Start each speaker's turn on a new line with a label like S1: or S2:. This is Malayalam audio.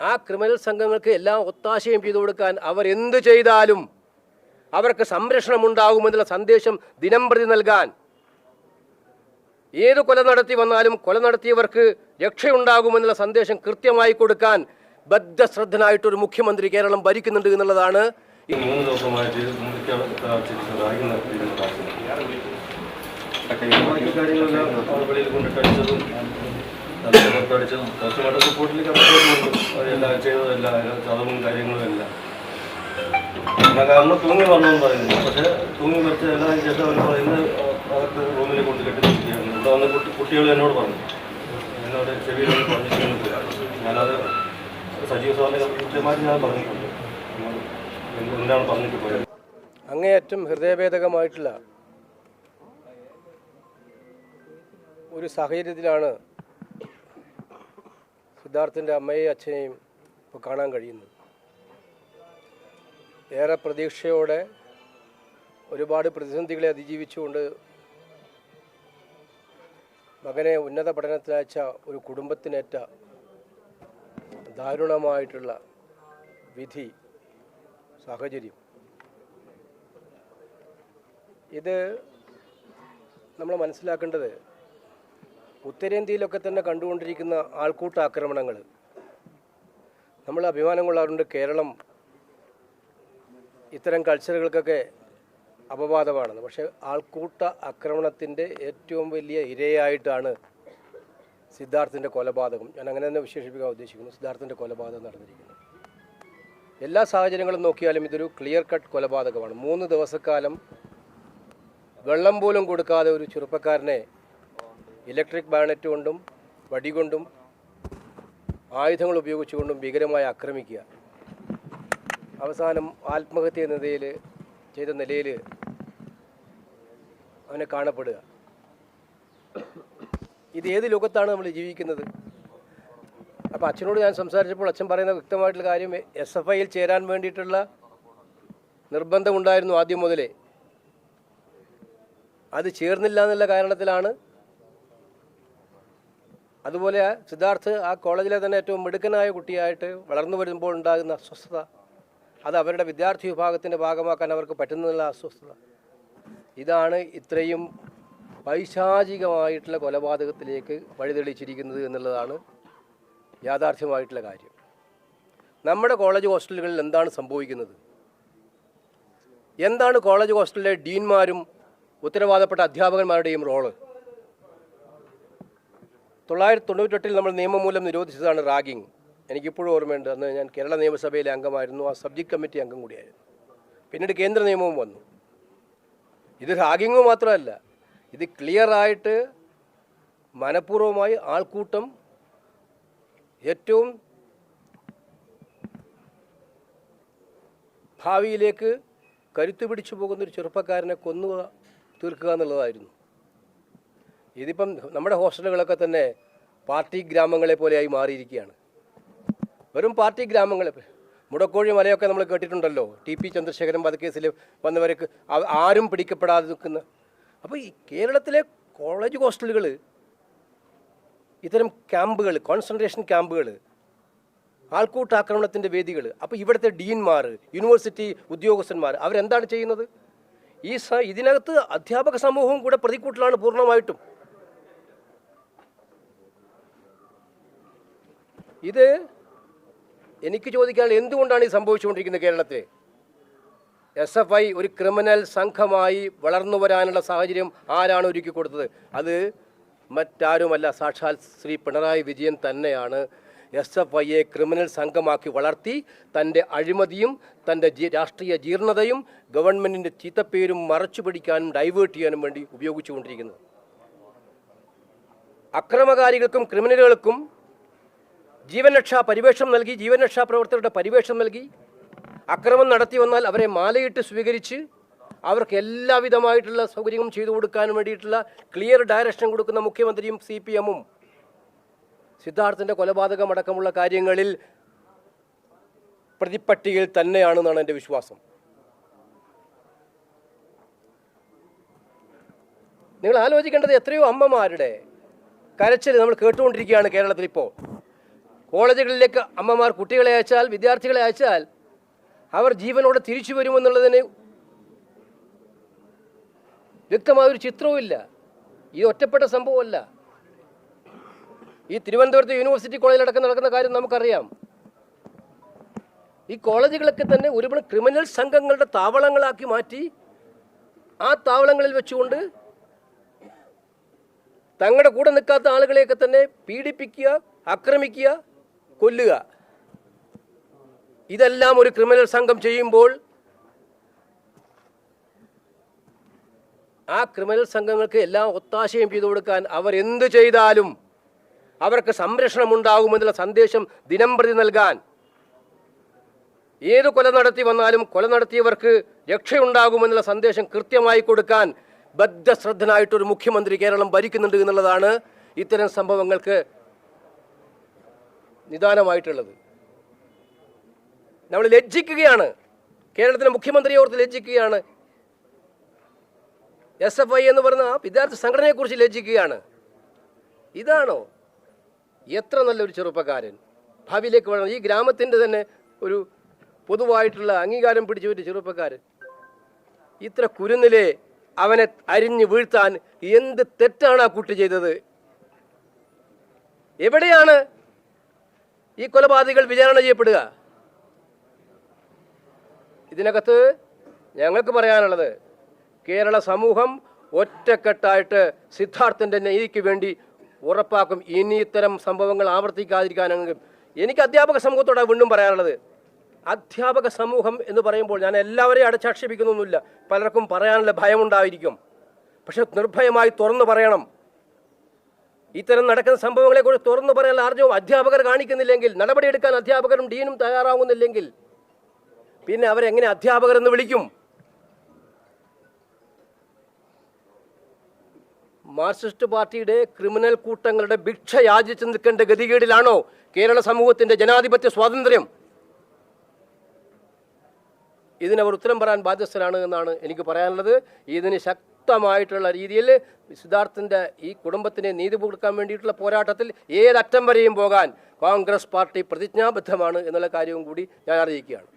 S1: ആ ക്രിമിനൽ സംഘങ്ങൾക്ക് എല്ലാം ഒത്താശയും ചെയ്തു കൊടുക്കാൻ അവർ എന്ത് ചെയ്താലും അവർക്ക് സംരക്ഷണം ഉണ്ടാകുമെന്നുള്ള സന്ദേശം ദിനം പ്രതി നൽകാൻ. ഏത് കൊല നടത്തി വന്നാലും കൊല നടത്തിയവർക്ക് രക്ഷയുണ്ടാകുമെന്നുള്ള സന്ദേശം കൃത്യമായി കൊടുക്കാൻ ബദ്ധശ്രദ്ധനായിട്ടൊരു മുഖ്യമന്ത്രി കേരളം ഭരിക്കുന്നുണ്ട് എന്നുള്ളതാണ്
S2: ഈ മൂന്ന് ദിവസമായിട്ട് കാര്യങ്ങളെല്ലാം വെളിയിൽ കൊണ്ടിട്ടടിച്ചതും പുറത്തടിച്ചതും പോസ്റ്റ്മോർട്ടം റിപ്പോർട്ടിൽ അതെല്ലാം ചെയ്തതെല്ലാം ചതവും കാര്യങ്ങളും എല്ലാം കാരണം തൂങ്ങി വന്നെന്ന് പറയുന്നു പക്ഷേ തൂങ്ങി മരിച്ചതെല്ലാം ശേഷം അവർ പറയുന്നത് അകത്ത് റൂമിൽ കൊണ്ട് കെട്ടി നിർത്തിയാണ് ഇവിടെ വന്ന് കുട്ടി കുട്ടികൾ എന്നോട് പറഞ്ഞു എന്നോട് വന്ന് പറഞ്ഞിട്ടുണ്ട് ഞാനത് സജീവ സ്വാമി കൃത്യമായിട്ട് ഞാൻ പറഞ്ഞിട്ടുണ്ട് എന്താണ് പറഞ്ഞിട്ട് പോയത്
S1: അങ്ങേയറ്റം ഹൃദയഭേദകമായിട്ടുള്ള ഒരു സാഹചര്യത്തിലാണ് സിദ്ധാർത്ഥിന്റെ അമ്മയെയും അച്ഛനെയും ഇപ്പോൾ കാണാൻ കഴിയുന്നത് ഏറെ പ്രതീക്ഷയോടെ ഒരുപാട് പ്രതിസന്ധികളെ അതിജീവിച്ചുകൊണ്ട് മകനെ ഉന്നത പഠനത്തിനയച്ച ഒരു കുടുംബത്തിനേറ്റ ദാരുണമായിട്ടുള്ള വിധി സാഹചര്യം. ഇത് നമ്മൾ മനസ്സിലാക്കേണ്ടത് ഉത്തരേന്ത്യയിലൊക്കെ തന്നെ കണ്ടുകൊണ്ടിരിക്കുന്ന ആൾക്കൂട്ട ആക്രമണങ്ങൾ നമ്മൾ അഭിമാനം കൊള്ളാറുണ്ട് കേരളം ഇത്തരം കൾച്ചറുകൾക്കൊക്കെ അപവാദമാണെന്ന് പക്ഷേ ആൾക്കൂട്ട ആക്രമണത്തിന്റെ ഏറ്റവും വലിയ ഇരയായിട്ടാണ് സിദ്ധാർത്ഥിന്റെ കൊലപാതകം. ഞാൻ അങ്ങനെ തന്നെ വിശേഷിപ്പിക്കാൻ ഉദ്ദേശിക്കുന്നു. സിദ്ധാർത്ഥിന്റെ കൊലപാതകം നടന്നിരിക്കുന്നത് എല്ലാ സാഹചര്യങ്ങളും നോക്കിയാലും ഇതൊരു ക്ലിയർ കട്ട് കൊലപാതകമാണ്. മൂന്ന് ദിവസക്കാലം വെള്ളം പോലും കൊടുക്കാതെ ഒരു ചെറുപ്പക്കാരനെ ഇലക്ട്രിക് ബാനറ്റ് കൊണ്ടും വടികൊണ്ടും ആയുധങ്ങൾ ഉപയോഗിച്ചുകൊണ്ടും ഭീകരമായി ആക്രമിക്കുക. അവസാനം ആത്മഹത്യ എന്ന നിലയിൽ ചെയ്ത നിലയിൽ അവനെ കാണപ്പെടുക. ഇത് ഏത് ലോകത്താണ് നമ്മൾ ജീവിക്കുന്നത്? അപ്പോൾ അച്ഛനോട് ഞാൻ സംസാരിച്ചപ്പോൾ അച്ഛൻ പറയുന്ന വ്യക്തമായിട്ടുള്ള കാര്യം എസ് എഫ് ഐയിൽ ചേരാൻ വേണ്ടിയിട്ടുള്ള നിർബന്ധമുണ്ടായിരുന്നു ആദ്യം മുതലേ. അത് ചേർന്നില്ല എന്നുള്ള കാരണത്തിലാണ് അതുപോലെ സിദ്ധാർത്ഥ് ആ കോളേജിലെ തന്നെ ഏറ്റവും മിടുക്കനായ കുട്ടിയായിട്ട് വളർന്നു വരുമ്പോൾ ഉണ്ടാകുന്ന അസ്വസ്ഥത അത് അവരുടെ വിദ്യാർത്ഥി വിഭാഗത്തിന്റെ ഭാഗമാക്കാൻ അവർക്ക് പറ്റുന്നുള്ള അസ്വസ്ഥത. ഇതാണ് ഇത്രയും പൈശാചികമായിട്ടുള്ള കൊലപാതകത്തിലേക്ക് വഴിതെളിച്ചിരിക്കുന്നത് എന്നുള്ളതാണ് യാഥാർത്ഥ്യമായിട്ടുള്ള കാര്യം. നമ്മുടെ കോളേജ് ഹോസ്റ്റലുകളിൽ എന്താണ് സംഭവിക്കുന്നത്? എന്താണ് കോളേജ് ഹോസ്റ്റലിലെ ഡീൻമാരും ഉത്തരവാദപ്പെട്ട അധ്യാപകന്മാരുടെയും റോൾ? തൊള്ളായിരത്തി തൊണ്ണൂറ്റെട്ടിൽ നമ്മൾ നിയമമൂലം നിരോധിച്ചതാണ് റാഗിങ് എനിക്കിപ്പോഴും ഓർമ്മയുണ്ട്. അന്ന് ഞാൻ കേരള നിയമസഭയിലെ അംഗമായിരുന്നു. ആ സബ്ജക്ട് കമ്മിറ്റി അംഗം കൂടിയായിരുന്നു. പിന്നീട് കേന്ദ്ര നിയമവും വന്നു. ഇത് റാഗിങ് മാത്രമല്ല. ഇത് ക്ലിയറായിട്ട് മനഃപൂർവമായി ആൾക്കൂട്ടം ഏറ്റവും ഭാവിയിലേക്ക് കരുത്തു പിടിച്ചു പോകുന്ന ഒരു ചെറുപ്പക്കാരനെ കൊന്നു തീർക്കുക എന്നുള്ളതായിരുന്നു. ഇതിപ്പം നമ്മുടെ ഹോസ്റ്റലുകളൊക്കെ തന്നെ പാർട്ടി ഗ്രാമങ്ങളെ പോലെയായി മാറിയിരിക്കുകയാണ്. വെറും പാർട്ടി ഗ്രാമങ്ങൾ മുടക്കോഴി മലയൊക്കെ നമ്മൾ കേട്ടിട്ടുണ്ടല്ലോ. ടി പി ചന്ദ്രശേഖരൻ വധക്കേസിൽ വന്നവർക്ക് ആരും പിടിക്കപ്പെടാതെ നിൽക്കുന്ന അപ്പോൾ ഈ കേരളത്തിലെ കോളേജ് ഹോസ്റ്റലുകൾ ഇത്തരം ക്യാമ്പുകൾ കോൺസെൻട്രേഷൻ ക്യാമ്പുകൾ ആൾക്കൂട്ടാക്രമണത്തിന്റെ വേദികൾ അപ്പോൾ ഇവിടുത്തെ ഡീൻമാർ യൂണിവേഴ്സിറ്റി ഉദ്യോഗസ്ഥന്മാർ അവരെന്താണ് ചെയ്യുന്നത്? ഈ ഇതിനകത്ത് അധ്യാപക സമൂഹവും കൂടെ പ്രതിക്കൂട്ടിലാണ് പൂർണമായിട്ടും. ഇത് എനിക്ക് ചോദിക്കാൻ എന്തുകൊണ്ടാണ് ഈ സംഭവിച്ചുകൊണ്ടിരിക്കുന്നത് കേരളത്തിൽ? എസ് എഫ് ഐ ഒരു ക്രിമിനൽ സംഘമായി വളർന്നു വരാനുള്ള സാഹചര്യം ആരാണ് ഒരുക്കി കൊടുത്തത്? അത് മറ്റാരുമല്ല സാക്ഷാൽ ശ്രീ പിണറായി വിജയൻ തന്നെയാണ് എസ് എഫ് ഐയെ ക്രിമിനൽ സംഘമാക്കി വളർത്തി തന്റെ അഴിമതിയും തന്റെ രാഷ്ട്രീയ ജീർണതയും ഗവൺമെന്റിന്റെ ചീത്തപ്പേരും മറച്ചു പിടിക്കാനും ഡൈവേർട്ട് ചെയ്യാനും വേണ്ടി ഉപയോഗിച്ചുകൊണ്ടിരിക്കുന്നത് അക്രമകാരികൾക്കും ക്രിമിനലുകൾക്കും ജീവൻ പരിവേഷം നൽകി ജീവൻ രക്ഷാ പ്രവർത്തകരുടെ പരിവേഷം നൽകി. അക്രമം നടത്തി വന്നാൽ അവരെ മാലയിട്ട് സ്വീകരിച്ച് അവർക്ക് എല്ലാവിധമായിട്ടുള്ള സൗകര്യങ്ങളും ചെയ്തു കൊടുക്കാൻ വേണ്ടിയിട്ടുള്ള ക്ലിയർ ഡയറക്ഷൻ കൊടുക്കുന്ന മുഖ്യമന്ത്രിയും സി പി എമ്മും സിദ്ധാർത്ഥിന്റെ കൊലപാതകം അടക്കമുള്ള കാര്യങ്ങളിൽ പ്രതിപ്പട്ടികയിൽ തന്നെയാണെന്നാണ് എന്റെ വിശ്വാസം. നിങ്ങൾ ആലോചിക്കേണ്ടത് എത്രയോ അമ്മമാരുടെ കരച്ചിൽ നമ്മൾ കേട്ടുകൊണ്ടിരിക്കുകയാണ് കേരളത്തിൽ ഇപ്പോൾ കോളേജുകളിലേക്ക് അമ്മമാർ കുട്ടികളെ അയച്ചാൽ വിദ്യാർത്ഥികളെ അയച്ചാൽ അവർ ജീവനോടെ തിരിച്ചു വരുമെന്നുള്ളതിന് വ്യക്തമായൊരു ചിത്രവുമില്ല ഇത് ഒറ്റപ്പെട്ട സംഭവമല്ല. ഈ തിരുവനന്തപുരത്ത് യൂണിവേഴ്സിറ്റി കോളേജിലടക്കം നടക്കുന്ന കാര്യം നമുക്കറിയാം. ഈ കോളേജുകളൊക്കെ തന്നെ ഒരുപാട് ക്രിമിനൽ സംഘങ്ങളുടെ താവളങ്ങളാക്കി മാറ്റി ആ താവളങ്ങളിൽ വെച്ചുകൊണ്ട് തങ്ങളുടെ കൂടെ നിൽക്കാത്ത ആളുകളെയൊക്കെ തന്നെ പീഡിപ്പിക്കുക ആക്രമിക്കുക കൊല്ലുക. ഇതെല്ലാം ഒരു ക്രിമിനൽ സംഘം ചെയ്യുമ്പോൾ ആ ക്രിമിനൽ സംഘങ്ങൾക്ക് എല്ലാം ഒത്താശയും ചെയ്തു കൊടുക്കാൻ അവർ എന്ത് ചെയ്താലും അവർക്ക് സംരക്ഷണം ഉണ്ടാകുമെന്നുള്ള സന്ദേശം ദിനം പ്രതി നൽകാൻ. ഏത് കൊല നടത്തി വന്നാലും കൊല നടത്തിയവർക്ക് രക്ഷയുണ്ടാകുമെന്നുള്ള സന്ദേശം കൃത്യമായി കൊടുക്കാൻ ബദ്ധശ്രദ്ധനായിട്ടൊരു മുഖ്യമന്ത്രി കേരളം ഭരിക്കുന്നുണ്ട് എന്നുള്ളതാണ് ഇത്തരം സംഭവങ്ങൾക്ക് നിദാനമായിട്ടുള്ളത്. നമ്മൾ ലജ്ജിക്കുകയാണ്. കേരളത്തിലെ മുഖ്യമന്ത്രിയെ ഓർത്ത് ലജ്ജിക്കുകയാണ്. എസ് എഫ് ഐ എന്ന് പറയുന്ന ആ വിദ്യാർത്ഥി സംഘടനയെക്കുറിച്ച് ലജ്ജിക്കുകയാണ്. ഇതാണോ? എത്ര നല്ലൊരു ചെറുപ്പക്കാരൻ. ഭാവിയിലേക്ക് വേണം ഈ ഗ്രാമത്തിന്റെ തന്നെ ഒരു പൊതുവായിട്ടുള്ള അംഗീകാരം പിടിച്ച ഒരു ചെറുപ്പക്കാരൻ. ഇത്ര കുരുന്നിലെ അവനെ അരിഞ്ഞു വീഴ്ത്താൻ എന്ത് തെറ്റാണ് ആ കുട്ടി ചെയ്തത്? എവിടെയാണ് ഈ കൊലപാതകൾ വിചാരണ ചെയ്യപ്പെടുക. ഇതിനകത്ത് ഞങ്ങൾക്ക് പറയാനുള്ളത് കേരള സമൂഹം ഒറ്റക്കെട്ടായിട്ട് സിദ്ധാർത്ഥന്റെ നീതിക്ക് വേണ്ടി ഉറപ്പാക്കും. ഇനി ഇത്തരം സംഭവങ്ങൾ ആവർത്തിക്കാതിരിക്കാനെങ്കിലും എനിക്ക് അധ്യാപക സമൂഹത്തോടെ വീണ്ടും പറയാനുള്ളത്. അധ്യാപക സമൂഹം എന്ന് പറയുമ്പോൾ ഞാൻ എല്ലാവരെയും അടച്ചാക്ഷേപിക്കുന്നൊന്നുമില്ല. പലർക്കും പറയാനുള്ള ഭയമുണ്ടായിരിക്കും. പക്ഷെ നിർഭയമായി തുറന്നു പറയണം. ഇത്തരം നടക്കുന്ന സംഭവങ്ങളെക്കുറിച്ച് തുറന്നു പറയാൻ ആർജവും അധ്യാപകർ കാണിക്കുന്നില്ലെങ്കിൽ നടപടിയെടുക്കാൻ അധ്യാപകരും ഡീനും തയ്യാറാവുന്നില്ലെങ്കിൽ പിന്നെ അവരെങ്ങനെ അധ്യാപകർ എന്ന് വിളിക്കും? മാർക്സിസ്റ്റ് പാർട്ടിയുടെ ക്രിമിനൽ കൂട്ടങ്ങളുടെ ഭിക്ഷ യാചിച്ച് നിൽക്കേണ്ട ഗതികേടിലാണോ കേരള സമൂഹത്തിന്റെ ജനാധിപത്യ സ്വാതന്ത്ര്യം? ഇതിനവർ ഉത്തരം പറയാൻ ബാധ്യസ്ഥരാണ് എന്നാണ് എനിക്ക് പറയാനുള്ളത്. ഇതിന് ശക്തമായിട്ടുള്ള രീതിയിൽ സിദ്ധാർത്ഥിന്റെ ഈ കുടുംബത്തിന് നീതി കൊടുക്കാൻ വേണ്ടിയിട്ടുള്ള പോരാട്ടത്തിൽ ഏതറ്റം വരെയും പോകാൻ കോൺഗ്രസ് പാർട്ടി പ്രതിജ്ഞാബദ്ധമാണ് എന്നുള്ള കാര്യവും കൂടി ഞാൻ അറിയിക്കുകയാണ്.